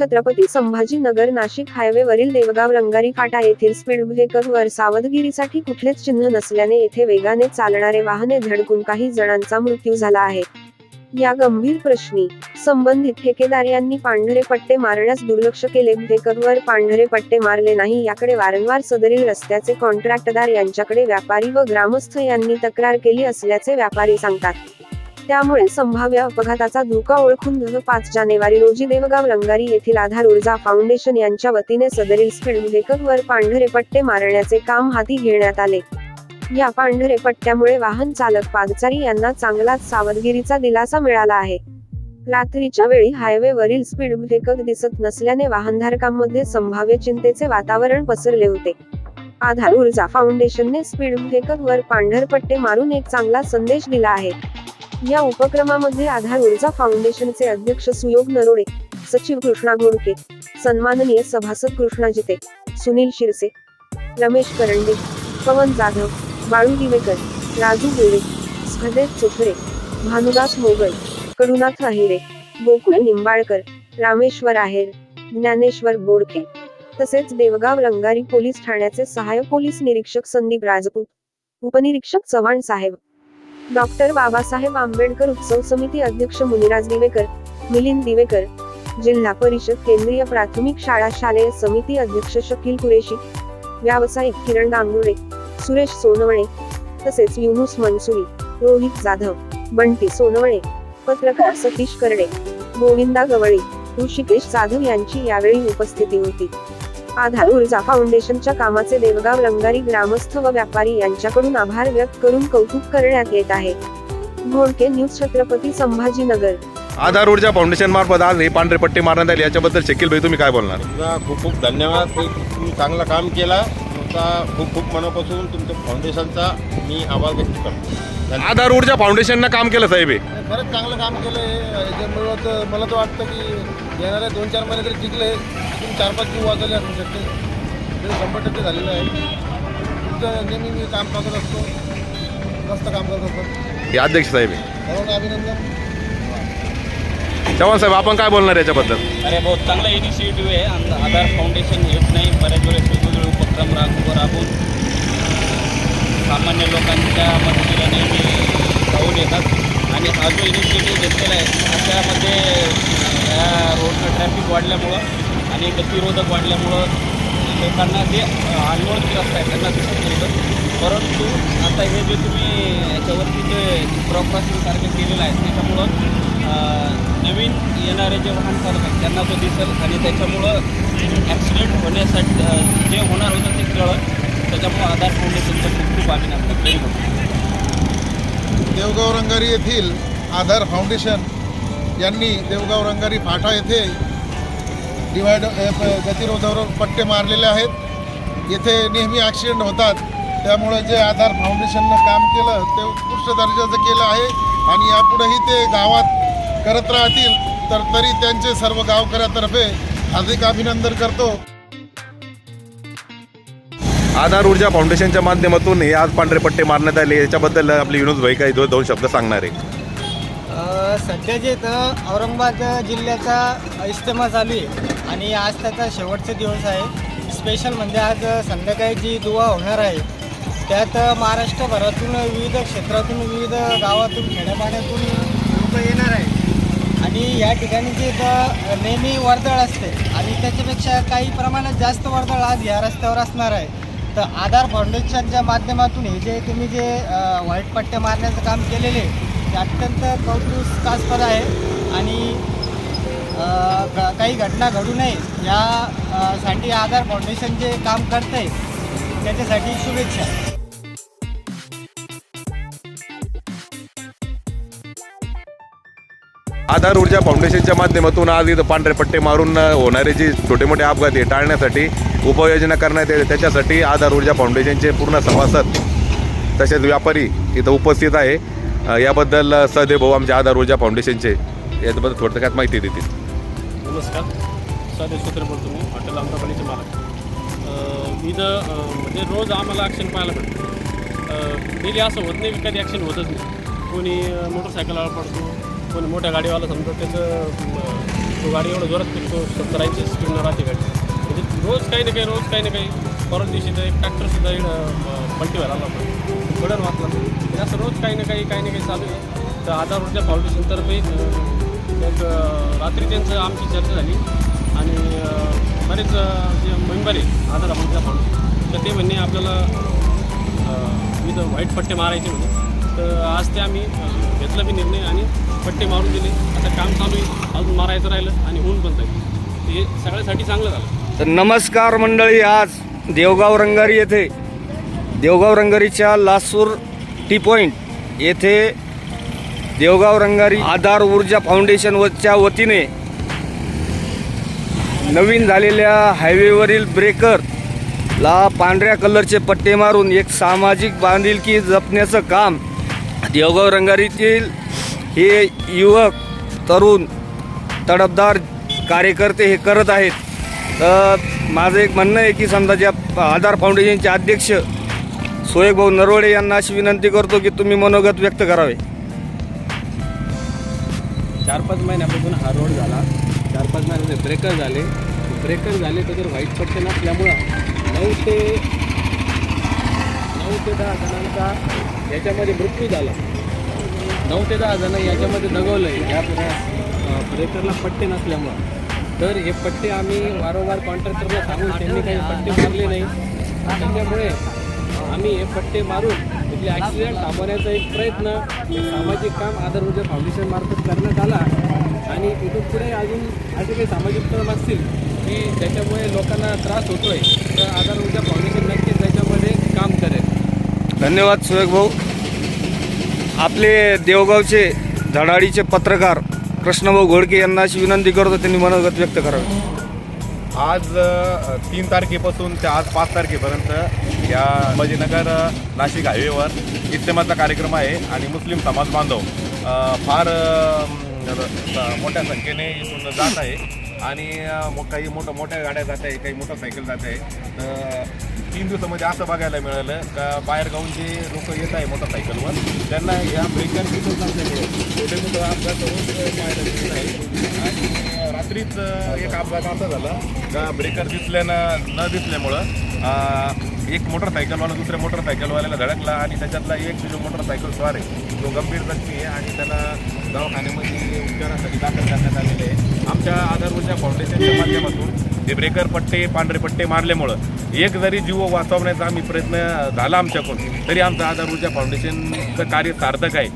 छत्रपती संभाजीनगर नाशिक हायवेवरील देवगाव रंगारी फाटा येथील स्पीड ब्रेकरवर सावधगिरीसाठी कुठलेच चिन्ह नसल्याने येथे वेगाने चालणारे वाहने धडकून काही जणांचा मृत्यू झाला आहे. या गंभीर प्रश्नी संबंधित ठेकेदार यांनी पांढरे पट्टे मारण्यास दुर्लक्ष केले. ब्रेकरवर पांढरे पट्टे मारले नाही याकडे वारंवार सदरील रस्त्याचे कॉन्ट्रॅक्टदार यांच्याकडे व्यापारी व ग्रामस्थ यांनी तक्रार केली असल्याचे व्यापारी सांगतात. त्यामुळे संभाव्य अपघाताचा धोका ओळखून पाच जानेवारी रोजी देवगाव रंगारी येथील आधार ऊर्जा फाउंडेशन यांच्या वतीने सदरील स्पीड ब्रेकरवर पांढरे पट्टे मारण्याचे काम हाती घेण्यात आले. या पांढरे पट्ट्यामुळे वाहन चालक पादचारी यांना चांगलाच सावधगिरीचा दिलासा मिळाला आहे. रात्रीच्या वेळी हायवेवरील स्पीड ब्रेकर दिसत नसल्याने वाहनधारकांमध्ये संभाव्य चिंतेचे वातावरण पसरले होते. आधार ऊर्जा फाउंडेशनने स्पीड ब्रेकरवर पांढरपट्टे मारून एक चांगला संदेश दिला आहे. या उपक्रमामध्ये आधार ऊर्जा फाउंडेशनचे अध्यक्ष सुयोग नरोडे सचिव कृष्णा घोडके सन्माननीय सभासद कृष्णा जिते सुनील शिरसे रमेश करंडे पवन जाधव बाळू दिवेकर राजू गोळे सहदेव चोखरे भानुदास मोगल कडुनाथ अहिरे गोकुळ निंबाळकर रामेश्वर आहेर ज्ञानेश्वर बोडके तसेच देवगाव रंगारी पोलीस ठाण्याचे सहाय्यक पोलीस निरीक्षक संदीप राजपूत उपनिरीक्षक चव्हाण साहेब. डॉक्टर बाबासाहेब आंबेडकर उत्सव समिती अध्यक्ष मुनिराज दिवेकर मिलिंद दिवेकर जिल्हा परिषद केंद्रीय प्राथमिक शाळा शालेय समिती अध्यक्ष शकील कुरेशी व्यावसायिक किरण गांगुर्डे सुरेश सोनवणे तसेच युनुस मनसुरी रोहित जाधव बंटी सोनवणे पत्रकार सतीश करडे गोविंदा गवळी ऋषिकेश जाधव यांची यावेळी उपस्थिती होती. आधार ऊर्जा फाउंडेशनच्या कामाचे देवगाव रंगारी ग्रामस्थ व व्यापारी यांच्याकडून आभार व्यक्त करून कौतुक करण्यात येत आहे. घोडके न्यूज छत्रपती संभाजीनगर. आधार ऊर्जा फाउंडेशन मार्फत आज हे पांढरे पट्टे मारण्यात आले. याच्याबद्दल शकील भाई तुम्ही काय बोलणार? खूप खूप धन्यवाद. चांगलं काम केलं. तुमचा खूप खूप मनापासून तुमच्या फाउंडेशनचा मी आभार व्यक्त करतो. आधार ऊर्जा फाउंडेशननं काम केलं साहेब हे. खरंच चांगलं काम केलं आहे याच्यामुळं मला तर वाटतं की येणाऱ्या दोन चार महिने तरी टिकले अजून चार पाच जीव वाचवले असू शकते. ते शंभर टक्के झालेलं आहे. तुमचं नेहमी मी काम करत असतो. मस्त काम करत असतो. हे अध्यक्ष साहेब आहे सर्वांना अभिनंदन. चव्हाण साहेब आपण काय बोलणार याच्याबद्दल? अरे भाऊ चांगला इनिशिएटिव्ह आहे. आणि आधार फाउंडेशन येत नाही. बऱ्याच वेळेस वेगवेगळे उपक्रम राबवून राबून सामान्य लोकांच्या मदतीला नेहमी धावून येतात. आणि हा जो इनिशिएटिव्ह घेतलेला आहे त्यामध्ये या रोडचं ट्रॅफिक वाढल्यामुळं आणि गतिरोधक वाढल्यामुळं लोकांना जे अनोळखी रस्ता आहे त्यांना दिसत नव्हतं परंतु आता हे जे तुम्ही याच्यावरती जे क्रॉप क्रॉसिंगसारखं केलेलं आहे त्याच्यामुळं नवीन येणारे जे वाहन चालक आहेत त्यांना तो दिसेल. आणि त्याच्यामुळं ॲक्सिडेंट होण्यासाठी जे होणार होतं ते कळत त्याच्यामुळं आधार फाउंडेशनचं खूप खूप आम्ही देवगाव रंगारी येथील आधार फाउंडेशन यांनी देवगाव रंगारी फाटा येथे डिवायड गतिरोधावर पट्टे मारलेले आहेत. येथे नेहमी ॲक्सिडेंट होतात. त्यामुळे जे आधार फाउंडेशननं काम केलं ते उत्कृष्ट दर्जाचं केलं आहे. आणि यापुढेही ते गावात करत राहतील तर तरी त्यांचे सर्व गावकऱ्यातर्फे हार्दिक अभिनंदन करतो. आधार ऊर्जा फाउंडेशनच्या माध्यमातून हे आज पांढरे पट्टे मारण्यात आले. याच्याबद्दल आपले विनोद भाई काही दो- दोन शब्द सांगणार आहे. सध्या जे इथं औरंगाबाद जिल्ह्याचा इज्तेमा चालू आहे आणि आज त्याचा शेवटचा दिवस आहे. स्पेशल म्हणजे आज संध्याकाळी जी दुवा होणार आहे त्यात महाराष्ट्रभरातून विविध क्षेत्रातून विविध गावातून खेड्यापाड्यातून लोक येणार आहे आणि या ठिकाणी जे नेहमी वर्दळ असते आणि त्याच्यापेक्षा काही प्रमाणात जास्त वर्दळ आज या रस्त्यावर असणार आहे. तर आधार फाउंडेशनच्या माध्यमातून हे जे तुम्ही जे व्हाईट पट्टे मारण्याचं काम केलेले आहे, ते अत्यंत कौतुकास्पद आहे. आणि ग- काही घटना घडू नये या साठी आधार फाउंडेशन जे काम करतं आहे त्याच्यासाठी शुभेच्छा. आधार ऊर्जा फाउंडेशनच्या माध्यमातून आज इथं पांढरे पट्टे मारून होणारे जे छोटे मोठे अपघात हे टाळण्यासाठी उपाययोजना करण्यात येते त्याच्यासाठी आधार ऊर्जा फाउंडेशनचे पूर्ण सभासद तसेच व्यापारी इथं उपस्थित आहे. याबद्दल अ, सहदेव भाऊ आमच्या आधार ऊर्जा फाउंडेशनचे याबद्दल थोडक्यात माहिती देतील. नमस्कार. साधे सूत्र बोलतो मी हॉटेल अमरापणीचे मालक. इथं म्हणजे रोज आम्हाला ॲक्शन पाहायला भेटतं. डेली असं होत नाही की कधी ॲक्शन होतच नाही. कोणी अं, पडतो कोणी मोठ्या गाडीवाला समजा त्याचं तो गाडी एवढं जोरात फिरतो सत्तर ऐंशी स्पीडनं राहते गाडी. म्हणजे रोज काही ना काही रोज काही ना काही परत दिवशी तर एक ट्रॅक्टरसुद्धा इकडं पलटीवर आला पण बडन वाचला म्हणजे असं रोज काही ना काही काही ना काही चालू आहे. तर आधार ऊर्जा फाउंडेशनतर्फे एक रात्री त्यांचं आमची चर्चा झाली. आणि बरेच जे मेंबर आहे आधार ऊर्जा फाउंडेशन तर ते म्हणणे आपल्याला मी तर व्हाईट पट्टे मारायचे होते तर आज ते आम्ही घेतला मी निर्णय आणि पट्टे मारून दिले. आता काम चालू आहे. अजून मारायचं राहिलं आणि होऊन पण जाईल. हे सगळ्यासाठी चांगलं झालं. तर नमस्कार मंडळी आज देवगाव रंगारी येथे देवगाव रंगारीच्या लासूर टी पॉईंट येथे देवगाव रंगारी आधार ऊर्जा फाउंडेशन वच्या वतीने नवीन झालेल्या हायवेवरील ब्रेकरला पांढऱ्या कलरचे पट्टे मारून एक सामाजिक बांधिलकी जपण्याचं काम देवगाव रंगारीतील हे युवक तरुण तडफदार कार्यकर्ते हे करत आहेत. तर माझं एक म्हणणं आहे की समजा ज्या आधार फाउंडेशनचे अध्यक्ष सोयभाऊ नरवडे यांना अशी विनंती करतो की तुम्ही मनोगत व्यक्त करावे. चार पाच महिन्यापासून हा रोड झाला. चार पाच महिन्यामध्ये ब्रेकर झाले. ब्रेकर झाले तर व्हाईट पट्टे नसल्यामुळं नऊ ते नऊ ते दहा जणांचा याच्यामध्ये मृत्यू झाला. नऊ ते दहा जण याच्यामध्ये दगवलं. आहे या पुऱ्या ब्रेकरला पट्टे नसल्यामुळं. तर हे पट्टे आम्ही वारंवार कॉन्ट्रॅक्टरला सांगून त्यांनी काही पट्टे मारले नाही. त्याच्यामुळे आम्ही हे पट्टे मारून तिथले ॲक्सिडेंट थांबवण्याचा एक प्रयत्न सामाजिक काम आधार ऊर्जा म्हणजे फाउंडेशनमार्फत करण्यात आला. आणि इथून पुढे अजून असे काही सामाजिक काम असतील की ज्याच्यामुळे लोकांना त्रास होतोय. तर आधार ऊर्जा फाउंडेशन नक्कीच त्याच्या धन्यवाद सोयग भाऊ. आपले देवगावचे धडाडीचे पत्रकार कृष्णभाऊ घोडके यांना अशी विनंती करतो त्यांनी मनोगत व्यक्त करावे. आज तीन तारखेपासून ते आज पाच तारखेपर्यंत या संभाजीनगर नाशिक हायवेवर इज्तेमाचा कार्यक्रम आहे आणि मुस्लिम समाज बांधव फार मोठ्या संख्येने इथून जात आहे. आणि काही मोठ्या मोठ्या गाड्या जात आहे काही मोटरसायकल जात आहे. तर तीन दिवसामध्ये असं बघायला मिळालं का बाहेरगावून जे लोक येत आहे मोटरसायकलवर त्यांना या ब्रेकर दिसत नसल्यामुळे छोटे मोठं अपघात होऊन पाहायला मिळत आहे आणि रात्रीच एक अपघात असा झाला का ब्रेकर दिसल्यानं न दिसल्यामुळं एक मोटरसायकलवाला दुसऱ्या मोटरसायकलवाल्याला धडकला आणि त्याच्यातला एक जो मोटरसायकल स्वार आहे तो गंभीर जखमी आहे आणि त्याला दवाखान्यामध्ये उपचारासाठी दाखल करण्यात आलेले आहे. आमच्या आधार ऊर्जा फाउंडेशनच्या माध्यमातून ते ब्रेकर पट्टे पांढरे पट्टे मारल्यामुळं एक जरी जीव वाचवण्याचा आम्ही प्रयत्न झाला आमच्याकडून तरी आमचं आधार ऊर्जा फाउंडेशनचं कार्य सार्थक आहे.